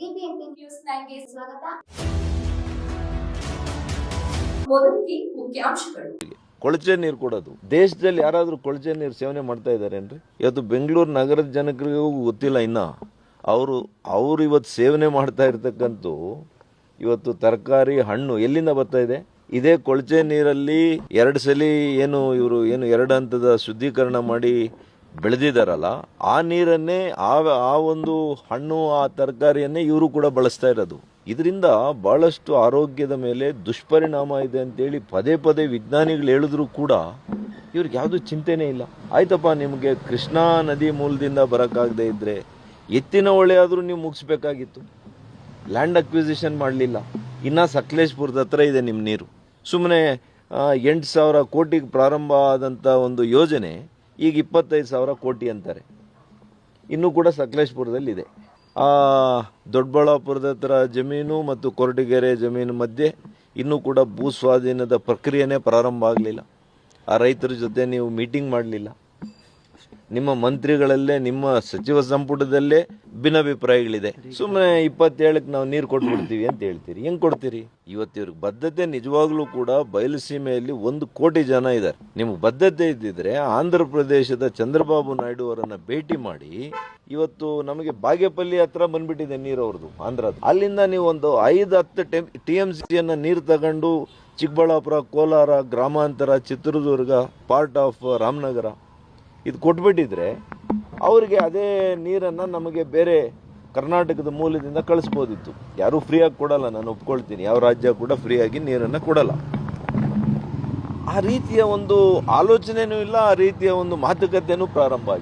News ಸ್ವಾಗತ. ಮೊದಲಿಗೆ ಮುಖ್ಯಾಂಶಗಳು. ಕೊಳಚೆ ನೀರು ಕೊಡೋದು ದೇಶದಲ್ಲಿ ಯಾರಾದರೂ ಕೊಳಚೆ ನೀರು ಸೇವನೆ ಮಾಡ್ತಾ ಇದ್ದಾರೇನ್ರಿ? ಇವತ್ತು ಬೆಂಗಳೂರು ನಗರದ ಜನಗಳಿಗೂ ಗೊತ್ತಿಲ್ಲ ಇನ್ನ. ಅವರು ಅವರು ಇವತ್ತು ಸೇವನೆ ಮಾಡ್ತಾ ಇರ್ತಕ್ಕಂಥ ಇವತ್ತು ತರಕಾರಿ, ಹಣ್ಣು ಎಲ್ಲಿಂದ ಬರ್ತಾ ಇದೆ? ಇದೇ ಕೊಳಚೆ ನೀರಲ್ಲಿ ಎರಡು ಸಲ ಏನು ಇವರು ಏನು ಎರಡು ಹಂತದ ಶುದ್ಧೀಕರಣ ಮಾಡಿ ಬೆಳೆದಿದ್ದಾರಲ್ಲ ಆ ನೀರನ್ನೇ, ಆ ಆ ಒಂದು ಹಣ್ಣು, ಆ ತರಕಾರಿಯನ್ನೇ ಇವರು ಕೂಡ ಬಳಸ್ತಾ ಇರೋದು. ಇದರಿಂದ ಬಹಳಷ್ಟು ಆರೋಗ್ಯದ ಮೇಲೆ ದುಷ್ಪರಿಣಾಮ ಇದೆ ಅಂತೇಳಿ ಪದೇ ಪದೇ ವಿಜ್ಞಾನಿಗಳು ಹೇಳಿದ್ರು ಕೂಡ ಇವ್ರಿಗೆ ಯಾವುದೂ ಚಿಂತೆನೇ ಇಲ್ಲ. ಆಯ್ತಪ್ಪ, ನಿಮಗೆ ಕೃಷ್ಣಾ ನದಿ ಮೂಲದಿಂದ ಬರೋಕ್ಕಾಗದೇ ಇದ್ದರೆ ಎತ್ತಿನ ಹೊಳೆ ಆದರೂ ನೀವು ಮುಗಿಸ್ಬೇಕಾಗಿತ್ತು. ಲ್ಯಾಂಡ್ ಅಕ್ವಿಸಿಷನ್ ಮಾಡಲಿಲ್ಲ. ಇನ್ನು ಸಕಲೇಶ್ಪುರದ ಹತ್ರ ಇದೆ ನಿಮ್ಮ ನೀರು. ಸುಮ್ಮನೆ ಎಂಟು ಸಾವಿರ ಕೋಟಿಗೆ ಪ್ರಾರಂಭ ಆದಂಥ ಒಂದು ಯೋಜನೆ ಈಗ ಇಪ್ಪತ್ತೈದು ಸಾವಿರ ಕೋಟಿ ಅಂತಾರೆ. ಇನ್ನೂ ಕೂಡ ಸಕಲೇಶ್ಪುರದಲ್ಲಿ ಇದೆ ದೊಡ್ಡಬಳ್ಳಾಪುರದ ಹತ್ರ ಜಮೀನು ಮತ್ತು ಕೊರಟಗೆರೆ ಜಮೀನು ಮಧ್ಯೆ ಇನ್ನೂ ಕೂಡ ಭೂ ಸ್ವಾಧೀನದ ಪ್ರಕ್ರಿಯೆನೇ ಪ್ರಾರಂಭ ಆಗಲಿಲ್ಲ. ಆ ರೈತರ ಜೊತೆ ನೀವು ಮೀಟಿಂಗ್ ಮಾಡಲಿಲ್ಲ. ನಿಮ್ಮ ಮಂತ್ರಿಗಳಲ್ಲೇ, ನಿಮ್ಮ ಸಚಿವ ಸಂಪುಟದಲ್ಲೇ ಭಿನ್ನಾಭಿಪ್ರಾಯಗಳಿದೆ. ಸುಮ್ಮನೆ ಇಪ್ಪತ್ತೇಳಕ್ಕೆ ನಾವು ನೀರು ಕೊಟ್ಬಿಡ್ತೀವಿ ಅಂತ ಹೇಳ್ತೀರಿ. ಹೆಂಗ್ ಕೊಡ್ತೀರಿ? ಇವತ್ತು ಇವ್ರಿಗೆ ಬದ್ಧತೆ ನಿಜವಾಗ್ಲೂ ಕೂಡ ಬಯಲುಸೀಮೆಯಲ್ಲಿ ಒಂದು ಕೋಟಿ ಜನ ಇದ್ದಾರೆ. ನಿಮ್ಗೆ ಬದ್ಧತೆ ಇದ್ದಿದ್ರೆ ಆಂಧ್ರ ಪ್ರದೇಶದ ಚಂದ್ರಬಾಬು ನಾಯ್ಡು ಅವರನ್ನ ಭೇಟಿ ಮಾಡಿ, ಇವತ್ತು ನಮಗೆ ಬಾಗೇಪಲ್ಲಿ ಹತ್ರ ಬಂದ್ಬಿಟ್ಟಿದೆ ನೀರು ಅವ್ರದ್ದು ಆಂಧ್ರದ ಅಲ್ಲಿಂದ ನೀವು ಒಂದು ಐದು, ಹತ್ತು ಟೆಮ್ ಟಿ ಎಂ ಸಿಯನ್ನು ನೀರು ತಗೊಂಡು ಚಿಕ್ಕಬಳ್ಳಾಪುರ, ಕೋಲಾರ, ಗ್ರಾಮಾಂತರ, ಚಿತ್ರದುರ್ಗ ಪಾರ್ಟ್ ಆಫ್ ರಾಮನಗರ ಇದು ಕೊಟ್ಬಿಟ್ಟಿದ್ರೆ ಅವರಿಗೆ ಅದೇ ನೀರನ್ನು ನಮಗೆ ಬೇರೆ ಕರ್ನಾಟಕದ ಮೂಲದಿಂದ ಕಳಿಸ್ಬೋದಿತ್ತು. ಯಾರೂ ಫ್ರೀಯಾಗಿ ಕೊಡಲ್ಲ, ನಾನು ಒಪ್ಕೊಳ್ತೀನಿ. ಯಾವ ರಾಜ್ಯ ಕೂಡ ಫ್ರೀಯಾಗಿ ನೀರನ್ನು ಕೊಡಲ್ಲ. ಆ ರೀತಿಯ ಒಂದು ಆಲೋಚನೆಯೂ ಇಲ್ಲ, ಆ ರೀತಿಯ ಒಂದು ಮಾತುಕತೆಯೂ ಪ್ರಾರಂಭ ಆಗಿದೆ.